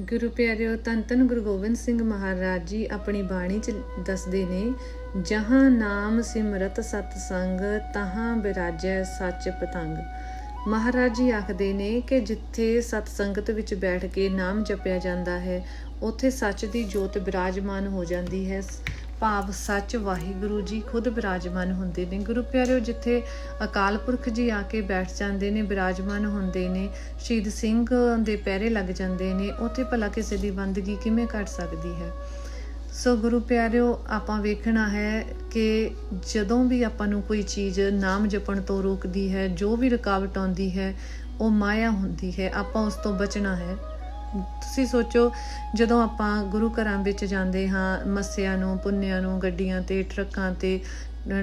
ਗੁਰੂ ਪਿਆਰਿਓ, ਧੰਨ ਧੰਨ ਗੁਰੂ ਗੋਬਿੰਦ ਸਿੰਘ ਮਹਾਰਾਜ ਜੀ ਆਪਣੀ ਬਾਣੀ ਚ ਦੱਸਦੇ ਨੇ, ਜਹਾਂ ਨਾਮ ਸਿਮਰਤ ਸਤ ਸੰਗ, ਤਹਾਂ ਬਿਰਾਜੈ ਸੱਚ ਪਤੰਗ। ਮਹਾਰਾਜ ਜੀ ਆਖਦੇ ਨੇ ਕਿ ਜਿੱਥੇ ਸਤ ਸੰਗਤ ਵਿੱਚ ਬੈਠ ਕੇ ਨਾਮ ਜਪਿਆ ਜਾਂਦਾ ਹੈ, ਉੱਥੇ ਸੱਚ ਦੀ ਜੋਤ ਬਿਰਾਜਮਾਨ ਹੋ ਜਾਂਦੀ ਹੈ। ਭਾਵ ਸੱਚ ਵਾਹਿਗੁਰੂ ਜੀ ਖੁਦ ਬਿਰਾਜਮਾਨ ਹੁੰਦੇ ਨੇ। ਗੁਰੂ ਪਿਆਰਿਓ, ਜਿੱਥੇ ਅਕਾਲ ਪੁਰਖ ਜੀ ਆ ਕੇ ਬੈਠ ਜਾਂਦੇ ਨੇ, ਬਿਰਾਜਮਾਨ ਹੁੰਦੇ ਨੇ, ਸ਼ਹੀਦ ਸਿੰਘ ਦੇ ਪਹਿਰੇ ਲੱਗ ਜਾਂਦੇ ਨੇ, ਉੱਥੇ ਭਲਾ ਕਿਸੇ ਦੀ ਬੰਦਗੀ ਕਿਵੇਂ ਘਟ ਸਕਦੀ ਹੈ? ਸੋ ਗੁਰੂ ਪਿਆਰਿਓ, ਆਪਾਂ ਵੇਖਣਾ ਹੈ ਕਿ ਜਦੋਂ ਵੀ ਆਪਾਂ ਨੂੰ ਕੋਈ ਚੀਜ਼ ਨਾਮ ਜਪਣ ਤੋਂ ਰੋਕਦੀ ਹੈ, ਜੋ ਵੀ ਰੁਕਾਵਟ ਆਉਂਦੀ ਹੈ, ਉਹ ਮਾਇਆ ਹੁੰਦੀ ਹੈ। ਆਪਾਂ ਉਸ ਤੋਂ ਬਚਣਾ ਹੈ। ਤੁਸੀਂ ਸੋਚੋ, ਜਦੋਂ ਆਪਾਂ ਗੁਰੂ ਘਰਾਂ ਵਿੱਚ ਜਾਂਦੇ ਹਾਂ, ਮੱਸਿਆਂ ਨੂੰ, ਪੁੰਨਿਆਂ ਨੂੰ, ਗੱਡੀਆਂ ਤੇ, ਟਰੱਕਾਂ ਤੇ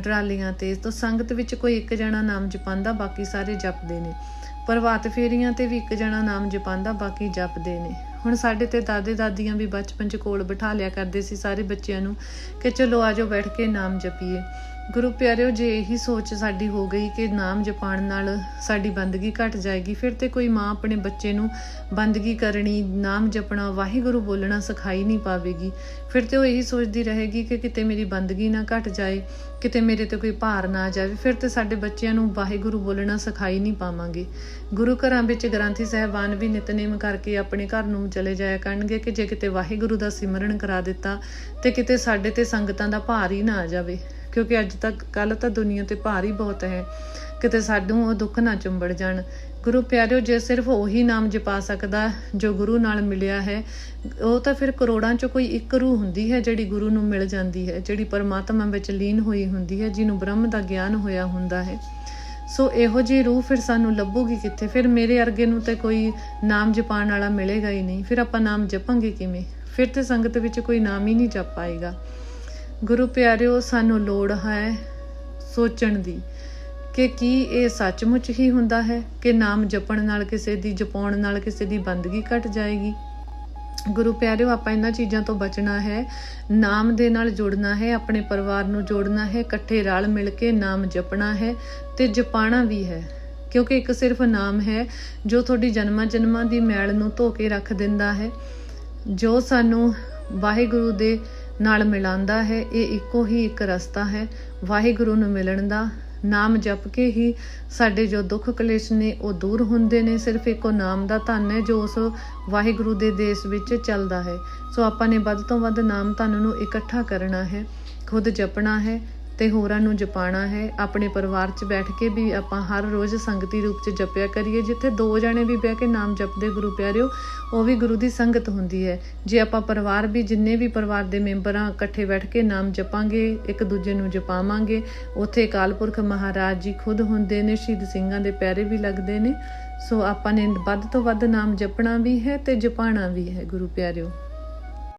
ਟਰਾਲੀਆਂ ਤੇ, ਤਾਂ ਸੰਗਤ ਵਿੱਚ ਕੋਈ ਇੱਕ ਜਣਾ ਨਾਮ ਜਪਾਂਦਾ, ਬਾਕੀ ਸਾਰੇ ਜਪਦੇ ਨੇ। ਪ੍ਰਭਾਤ ਫੇਰੀਆਂ ਤੇ ਵੀ ਇੱਕ ਜਣਾ ਨਾਮ ਜਪਾਂਦਾ, ਬਾਕੀ ਜਪਦੇ ਨੇ। ਹੁਣ ਸਾਡੇ ਤੇ ਦਾਦੇ ਦਾਦੀਆਂ ਵੀ ਬਚਪਨ ਚ ਕੋਲ ਬਿਠਾ ਲਿਆ ਕਰਦੇ ਸੀ ਸਾਰੇ ਬੱਚਿਆਂ ਨੂੰ ਕਿ ਚਲੋ ਆਜੋ ਬੈਠ ਕੇ ਨਾਮ ਜਪੀਏ। ਗੁਰੂ ਪਿਆਰਿਓ, ਜੇ ਇਹੀ ਸੋਚ ਸਾਡੀ ਹੋ ਗਈ ਕਿ ਨਾਮ ਜਪਾਣ ਨਾਲ ਸਾਡੀ ਬੰਦਗੀ ਘਟ ਜਾਏਗੀ, ਫਿਰ ਤੇ ਕੋਈ ਮਾਂ ਆਪਣੇ ਬੱਚੇ ਨੂੰ ਬੰਦਗੀ ਕਰਨੀ, ਨਾਮ ਜਪਣਾ, ਵਾਹਿਗੁਰੂ ਬੋਲਣਾ ਸਿਖਾਈ ਨਹੀਂ ਪਾਵੇਗੀ। ਫਿਰ ਤੇ ਉਹ ਇਹੀ ਸੋਚਦੀ ਰਹੇਗੀ ਕਿ ਕਿਤੇ ਮੇਰੀ ਬੰਦਗੀ ਨਾ ਘਟ ਜਾਏ, ਕਿਤੇ ਮੇਰੇ ਤੇ ਕੋਈ ਭਾਰ ਨਾ ਆ ਜਾਵੇ, ਫਿਰ ਤੇ ਸਾਡੇ ਬੱਚਿਆਂ ਨੂੰ ਵਾਹਿਗੁਰੂ ਬੋਲਣਾ ਸਿਖਾਈ ਨਹੀਂ ਪਾਵਾਂਗੇ। ਗੁਰੂ ਘਰਾਂ ਵਿੱਚ ਗ੍ਰੰਥੀ ਸਹਿਬਾਨ ਵੀ ਨਿਤਨੇਮ ਕਰਕੇ ਆਪਣੇ ਘਰ ਨੂੰ ਚਲੇ ਜਾਇਆ ਕਰਨਗੇ ਕਿ ਜੇ ਕਿਤੇ ਵਾਹਿਗੁਰੂ ਦਾ ਸਿਮਰਨ ਕਰਾ ਦਿੱਤਾ ਤੇ ਕਿਤੇ ਸਾਡੇ ਤੇ ਸੰਗਤਾਂ ਦਾ ਭਾਰ ਹੀ ਨਾ ਆ ਜਾਵੇ। ਕਿਉਂਕਿ ਅੱਜ ਤੱਕ ਕੱਲ ਤਾਂ ਦੁਨੀਆ ਤੇ ਭਾਰ ਹੀ ਬਹੁਤ ਹੈ। ਕਿਤੇ ਸਾਨੂੰ ਉਹ ਦੁੱਖ ਨਾ ਚੁੰਬੜ ਜਾਣ। ਗੁਰੂ ਪਿਆਰਿਓ, ਜੇ ਸਿਰਫ ਉਹੀ ਨਾਮ ਜਪਾ ਸਕਦਾ ਜੋ ਗੁਰੂ ਨਾਲ ਮਿਲਿਆ ਹੈ, ਉਹ ਤਾਂ ਫਿਰ ਕਰੋੜਾਂ 'ਚੋਂ ਕੋਈ ਇੱਕ ਰੂਹ ਹੁੰਦੀ ਹੈ ਜਿਹੜੀ ਗੁਰੂ ਨੂੰ ਮਿਲ ਜਾਂਦੀ ਹੈ, ਜਿਹੜੀ ਪਰਮਾਤਮਾ ਵਿੱਚ ਲੀਨ ਹੋਈ ਹੁੰਦੀ ਹੈ, ਜਿਹਨੂੰ ਬ੍ਰਹਮ ਦਾ ਗਿਆਨ ਹੋਇਆ ਹੁੰਦਾ ਹੈ। ਸੋ ਇਹੋ ਜੀ ਰੂਹ ਫਿਰ ਸਾਨੂੰ ਲੱਭੂਗੀ ਕਿੱਥੇ? ਫਿਰ ਮੇਰੇ ਅਰਗੇ ਨੂੰ ਤੇ ਕੋਈ ਨਾਮ ਜਪਾਣ ਵਾਲਾ ਮਿਲੇਗਾ ਹੀ ਨਹੀਂ। ਫਿਰ ਆਪਾਂ ਨਾਮ ਜਪਾਂਗੇ ਕਿਵੇਂ? ਫਿਰ ਤੇ ਸੰਗਤ ਵਿੱਚ ਕੋਈ ਨਾਮ ਹੀ ਨਹੀਂ ਜਪ ਪਾਏਗਾ। ਗੁਰੂ ਪਿਆਰਿਓ, ਸਾਨੂੰ ਲੋੜ ਹੈ ਸੋਚਣ ਦੀ ਕਿ ਕੀ ਇਹ ਸੱਚਮੁੱਚ ਹੀ ਹੁੰਦਾ ਹੈ ਕਿ ਨਾਮ ਜਪਣ ਨਾਲ ਕਿਸੇ ਦੀ, ਜਪਾਉਣ ਨਾਲ ਕਿਸੇ ਦੀ ਬੰਦਗੀ ਘਟ ਜਾਏਗੀ? ਗੁਰੂ ਪਿਆਰਿਓ, ਆਪਾਂ ਇਹਨਾਂ ਚੀਜ਼ਾਂ ਤੋਂ ਬਚਣਾ ਹੈ। ਨਾਮ ਦੇ ਨਾਲ ਜੁੜਨਾ ਹੈ, ਆਪਣੇ ਪਰਿਵਾਰ ਨੂੰ ਜੋੜਨਾ ਹੈ, ਇਕੱਠੇ ਰਲ ਮਿਲ ਕੇ ਨਾਮ ਜਪਣਾ ਹੈ ਤੇ ਜਪਾਣਾ ਵੀ ਹੈ। ਕਿਉਂਕਿ ਇੱਕ ਸਿਰਫ ਨਾਮ ਹੈ ਜੋ ਤੁਹਾਡੀ ਜਨਮਾਂ ਜਨਮਾਂ ਦੀ ਮੈਲ ਨੂੰ ਧੋ ਕੇ ਰੱਖ ਦਿੰਦਾ ਹੈ, ਜੋ ਸਾਨੂੰ ਵਾਹਿਗੁਰੂ ਦੇ ਨਾਲ ਮਿਲਾਉਂਦਾ ਹੈ, ਇਹ ਇੱਕੋ ਹੀ ਇੱਕ ਰਸਤਾ ਹੈ। ਵਾਹਿਗੁਰੂ ਨੂੰ ਮਿਲਣ ਦਾ ਨਾਮ ਜਪ ਕੇ ਹੀ ਸਾਡੇ ਜੋ ਦੁੱਖ ਕਲੇਸ਼ ਨੇ ਉਹ ਦੂਰ ਹੁੰਦੇ ਨੇ। ਸਿਰਫ ਇੱਕੋ ਨਾਮ ਦਾ ਧਨ ਹੈ ਜੋ ਉਸ ਵਾਹਿਗੁਰੂ ਦੇ ਦੇਸ਼ ਵਿੱਚ ਚੱਲਦਾ ਹੈ। ਸੋ ਆਪਾਂ ਨੇ ਵੱਧ ਤੋਂ ਵੱਧ ਨਾਮ ਧਨ ਨੂੰ ਇਕੱਠਾ ਕਰਨਾ ਹੈ, ਖੁਦ ਜਪਣਾ ਹੈ ਤੇ ਹੋਰਾਂ ਨੂੰ ਜਪਾਣਾ ਹੈ। ਆਪਣੇ ਪਰਿਵਾਰ 'ਚ ਬੈਠ ਕੇ ਵੀ ਆਪਾਂ ਹਰ ਰੋਜ਼ ਸੰਗਤੀ ਰੂਪ 'ਚ ਜਪਿਆ ਕਰੀਏ। ਜਿੱਥੇ ਦੋ ਜਣੇ ਵੀ ਬਹਿ ਕੇ ਨਾਮ ਜਪਦੇ ਗੁਰੂ ਪਿਆਰਿਓ, ਉਹ ਵੀ ਗੁਰੂ ਦੀ ਸੰਗਤ ਹੁੰਦੀ ਹੈ। ਜੇ ਆਪਾਂ ਪਰਿਵਾਰ ਵੀ, ਜਿੰਨੇ ਵੀ ਪਰਿਵਾਰ ਦੇ ਮੈਂਬਰ ਆ ਇਕੱਠੇ ਬੈਠ ਕੇ ਨਾਮ ਜਪਾਂਗੇ, ਇੱਕ ਦੂਜੇ ਨੂੰ ਜਪਾਵਾਂਗੇ, ਉੱਥੇ ਅਕਾਲ ਪੁਰਖ ਮਹਾਰਾਜ ਜੀ ਖੁਦ ਹੁੰਦੇ ਨੇ, ਸ਼ਹੀਦ ਸਿੰਘਾਂ ਦੇ ਪੈਰੇ ਵੀ ਲੱਗਦੇ ਨੇ। ਸੋ ਆਪਾਂ ਨੇ ਵੱਧ ਤੋਂ ਵੱਧ ਨਾਮ ਜਪਣਾ ਵੀ ਹੈ ਤੇ ਜਪਾਣਾ ਵੀ ਹੈ ਗੁਰੂ ਪਿਆਰਿਓ।